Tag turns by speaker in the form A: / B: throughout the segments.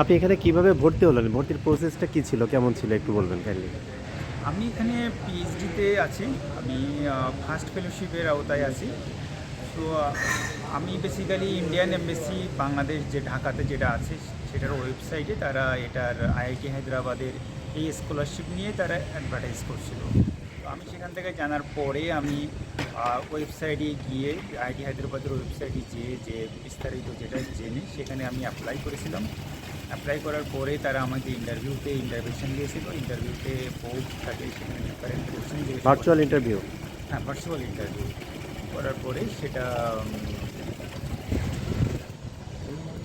A: আপনি এখানে কীভাবে ভর্তি হলেন? ভর্তির প্রসেসটা কি ছিল? কেমন ছিল? একটু বলবেন কাইন্ডলি
B: আমি এখানে পিএইচডিতে আছি। আমি ফার্স্ট ফেলোশিপের আওতায় আছি। তো আমি বেসিক্যালি ইন্ডিয়ান এমবেসি বাংলাদেশ যে ঢাকাতে যেটা আছে, সেটার ওয়েবসাইটে তারা এটার আইআইটি হায়দ্রাবাদের এই স্কলারশিপ নিয়ে তারা অ্যাডভার্টাইজ করছিল। তো আমি সেখান থেকে জানার পরে আমি ওয়েবসাইটে গিয়ে আইআইটি হায়দ্রাবাদের ওয়েবসাইটে যেয়ে যে বিস্তারিত যেটা জেনে সেখানে আমি অ্যাপ্লাই করেছিলাম। অ্যাপ্লাই করার পরে তারা আমাকে ইন্টারভিউতে ইন্টারভিউশন দিয়েছিল। ইন্টারভিউতে বোর্ড থাকে সেখানে ডিফারেন্ট কোশ্চেন দিয়েছিল।
A: ভার্চুয়াল ইন্টারভিউ
B: হ্যাঁ ভার্চুয়াল ইন্টারভিউ করার পরে সেটা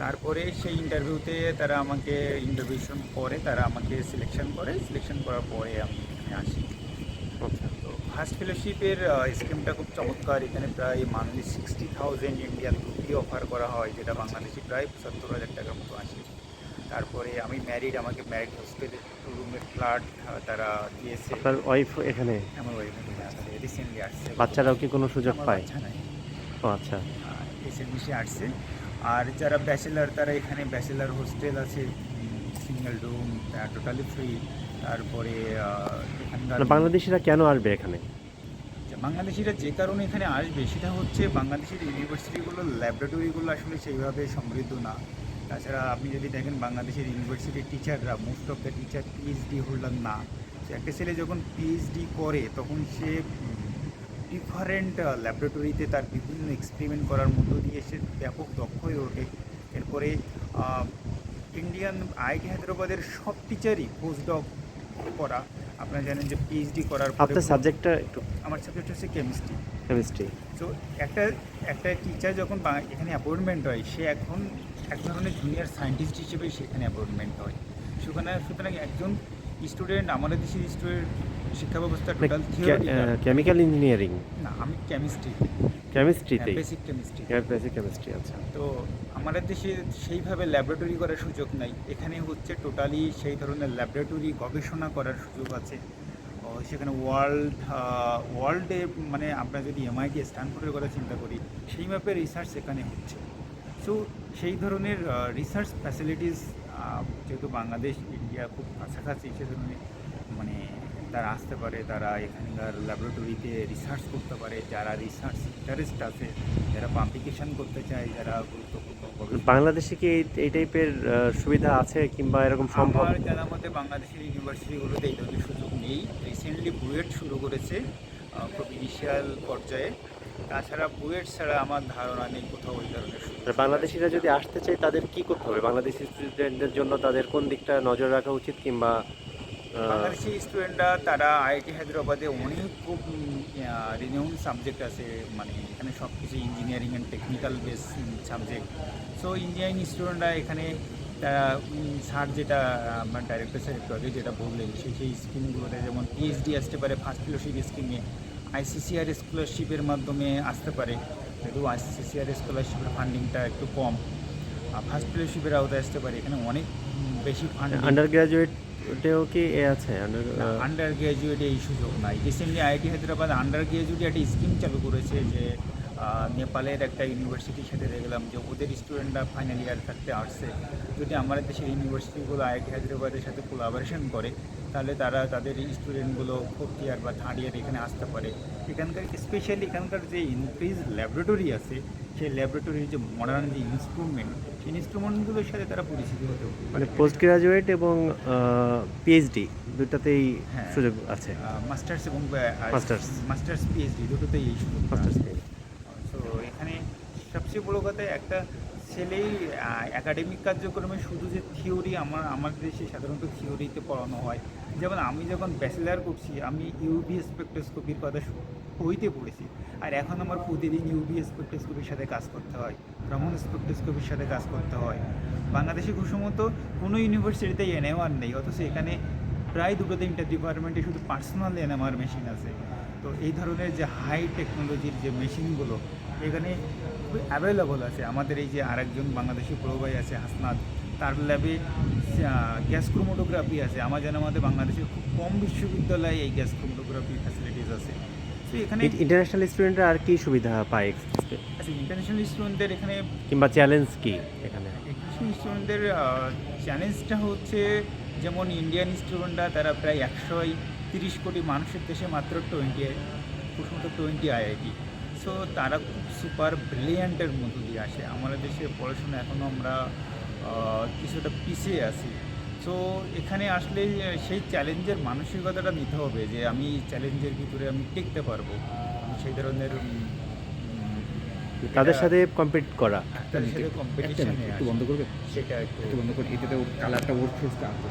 B: তারপরে সেই ইন্টারভিউতে তারা আমাকে ইন্টারভিউশন করে তারা আমাকে সিলেকশন করে। সিলেকশন করার পরে আমি এখানে আসি।
A: আচ্ছা।
B: তো ফার্স্ট ফেলোশিপের স্কিমটা খুব চমৎকার। এখানে প্রায় monthly sixty thousand Indian rupee offer করা হয় যেটা বাংলাদেশি প্রায় পঁচাত্তর হাজার টাকার মতো আসে। তারপরে আমি ম্যারিড আমাকে ম্যারিড হোস্টেলে রুমের ফ্ল্যাট তারা দিয়েছে।
A: আপনার ওয়াইফ এখানে?
B: আমার ওয়াইফ আসছে রিসেন্টলি আসছে।
A: বাচ্চারাও কি কোনো সুযোগ পায়? ও আচ্ছা।
B: এসএমসি আসছে। আর যারা ব্যাচেলার তারা এখানে ব্যাচেলার হোস্টেল আছে সিঙ্গেল রুম টোটালি ফ্রি তারপরে
A: মানে বাংলাদেশিরা কেন আসবে এখানে?
B: বাংলাদেশিরা যে কারণে এখানে আসবে সেটা হচ্ছে বাংলাদেশের ইউনিভার্সিটিগুলোর ল্যাবরেটরিগুলো আসলে সেইভাবে সমৃদ্ধ না। তাছাড়া আপনি যদি দেখেন বাংলাদেশের ইউনিভার্সিটির টিচাররা most of the teacher PhD holder না। একটা ছেলে যখন পিএইচডি করে, তখন সে ডিফারেন্ট ল্যাবরেটরিতে তার বিভিন্ন এক্সপেরিমেন্ট করার মধ্য দিয়ে সে ব্যাপক দক্ষ হয়ে ওঠে। এরপরে ইন্ডিয়ান আইটি হায়দ্রাবাদের সব টিচারই পোস্টডক করা। আপনারা জানেন যে পিএইচডি করার পরে
A: আপনার সাবজেক্টটা একটু
B: আমার সাবজেক্ট হচ্ছে কেমিস্ট্রি
A: কেমিস্ট্রি
B: তো একটা একটা টিচার যখন এখানে অ্যাপয়েন্টমেন্ট হয় সে এখন এক ধরনের জুনিয়র সায়েন্টিস্ট হিসেবে সেখানে অ্যাপয়েন্টমেন্ট হয়। সেখানে সুতরাং একজন স্টুডেন্ট আমাদের দেশের স্টুডেন্ট শিক্ষা ব্যবস্থা টোটাল
A: কেমিক্যাল ইঞ্জিনিয়ারিং
B: না আমি কেমিস্ট্রি
A: কেমিস্ট্রিতেই
B: বেসিক কেমিস্ট্রি
A: বেসিক কেমিস্ট্রি আচ্ছা।
B: তো আমাদের দেশে সেইভাবে ল্যাবরেটরি করার সুযোগ নাই। এখানে হচ্ছে টোটালি সেই ধরনের ল্যাবরেটরি গবেষণা করার সুযোগ আছে। সেখানে ওয়ার্ল্ড ওয়ার্ল্ডে মানে আমরা যদি এমআইটি স্ট্যানফোর্ডের কথা চিন্তা করি সেই ম্যাপের রিসার্চ সেখানে হচ্ছে। সো সেই ধরনের রিসার্চ ফ্যাসিলিটিস যেহেতু বাংলাদেশ ইন্ডিয়া খুব কাছাকাছি সে ধরনের মানে তারা আসতে পারে তারা এখানকার ল্যাবরেটরিতে রিসার্চ করতে পারে যারা রিসার্চ ইন্টারেস্ট আছে যারা পাবলিকেশন করতে চায় যারা গুরুত্বপূর্ণ
A: বাংলাদেশে কি এই- টাইপের সুবিধা আছে কিংবা এরকম সম্ভব?
B: আমার জানার মতে বাংলাদেশের ইউনিভার্সিটিগুলোতে এই ধরনের সুযোগ নেই। রিসেন্টলি বুয়েট শুরু করেছে ইনিশিয়াল পর্যায়ে। তাছাড়া বুয়েট ছাড়া আমার ধারণা নেই কোথাও ওই ধরনের
A: বাংলাদেশিরা যদি আসতে চায় তাদের কি করতে হবে? বাংলাদেশি স্টুডেন্টদের জন্য তাদের কোন দিকটা নজর রাখা উচিত কিংবা
B: বাংলাদেশি স্টুডেন্টরা তারা আইআইটি হায়দ্রাবাদে অনেক খুব রিনিউন সাবজেক্ট আছে মানে এখানে সব কিছু engineering and technical base subject so engineering স্টুডেন্টরা এখানে তারা স্যার যেটা আমার ডাইরেক্টর স্যার একটু আগে যেটা বললেন সেই সেই স্কিমগুলোতে যেমন পিএইচডি আসতে পারে ফার্স্ট ফেলোশিপ স্কিমে আইসিসিআর স্কলারশিপের মাধ্যমে আসতে পারে যেহেতু আইসিসিআর স্কলারশিপের ফান্ডিংটা একটু কম। ফার্স্ট ফেলোশিপের আওতায় আসতে পারে এখানে অনেক বেশি ফান্ড
A: আন্ডার গ্রাজুয়েটেও কি এ আছে? আন্ডার
B: আন্ডার গ্র্যাজুয়েটে এই সুযোগ নাই। রিসেন্টলি আইআইটি হায়দ্রাবাদ আন্ডার গ্র্যাজুয়েটে একটা স্কিম চালু করেছে যে নেপালের একটা ইউনিভার্সিটির সাথে দেখলাম যে ওদের স্টুডেন্টরা ফাইনাল ইয়ার থাকতে আসছে। যদি আমাদের দেশের ইউনিভার্সিটিগুলো আইআইটি হায়দ্রাবাদের সাথে কোলাবোরেশন করে তাহলে তারা তাদের স্টুডেন্টগুলো ফোর্থ ইয়ার বা থার্ড ইয়ার এখানে আসতে পারে। এখানকার স্পেশালি এখানকার যে ইনক্রিজ ল্যাবরেটরি আছে সেই ল্যাবরেটরির যে মডার্ন যে ইনস্ট্রুমেন্ট সেই ইনস্ট্রুমেন্টগুলোর সাথে তারা পরিচিত হতে
A: মানে পোস্ট গ্রাজুয়েট এবং পিএইচডি দুটাতেই
B: হ্যাঁ।
A: সুযোগ আছে
B: মাস্টার্স এবং
A: Masters।
B: মাস্টার্স পিএইচডি দুটোতেই এই সুযোগ
A: Masters
B: তো এখানে সবচেয়ে বড় কথা একটা ছেলেই একাডেমিক কার্যক্রমে শুধু যে থিওরি আমার আমাদের দেশে সাধারণত থিওরিতে পড়ানো হয় যেমন আমি যখন ব্যাচেলার করছি, আমি ইউবি স্পেকট্রোস্কোপির কথা বইতে পড়েছি। আর এখন আমার প্রতিদিন ইউবি স্পেকট্রোস্কোপির সাথে কাজ করতে হয়, ভ্রমণ স্পেকট্রোস্কোপির সাথে কাজ করতে হয়। বাংলাদেশে খুশমত কোনো ইউনিভার্সিটিতে এনএমআর নেই, অথচ এখানে প্রায় দুটো তিনটা ডিপার্টমেন্টে শুধু পার্সোনাল এনএমআর মেশিন আছে। তো এই ধরনের যে হাই টেকনোলজির যে মেশিনগুলো এখানে অ্যাভেলেবল আছে। আমাদের এই যে আরেকজন বাংলাদেশি প্রভাই আছে হাসনাদ তার ল্যাবে গ্যাস ক্রোমোটোগ্রাফি আছে। আমার জানা মতে বাংলাদেশের খুব কম বিশ্ববিদ্যালয়ে এই গ্যাস ক্রোমোটোগ্রাফি ফ্যাসিলিটিস আছে। তো এখানে
A: ইন্টারন্যাশনাল স্টুডেন্টরা আর কি সুবিধা পায় আচ্ছা
B: ইন্টারন্যাশনাল স্টুডেন্টদের এখানে
A: কিংবা চ্যালেঞ্জ কি এখানে?
B: স্টুডেন্টদের চ্যালেঞ্জটা হচ্ছে যেমন ইন্ডিয়ান স্টুডেন্টরা তারা প্রায় একশো তিরিশ কোটি মানুষের দেশে মাত্র টোয়েন্টি প্রথমত টোয়েন্টি আইআইটি সো তারা খুব সুপার ব্রিলিয়ান্টের মধ্য দিয়ে আসে। আমাদের দেশে পড়াশোনা এখনও আমরা কিছুটা পিছিয়ে আছি। সো এখানে আসলে সেই চ্যালেঞ্জের মানসিকতাটা নিতে হবে যে আমি চ্যালেঞ্জের ভিতরে আমি টিকতে পারব। সেই ধরনের
A: তাদের সাথে কম্পিট করা
B: তাদের সাথে
C: একটা একটু বন্ধ করবে?
B: সেটা একটু
C: বন্ধ করে এটাতে কালারটা ওর ফেসটা আসবে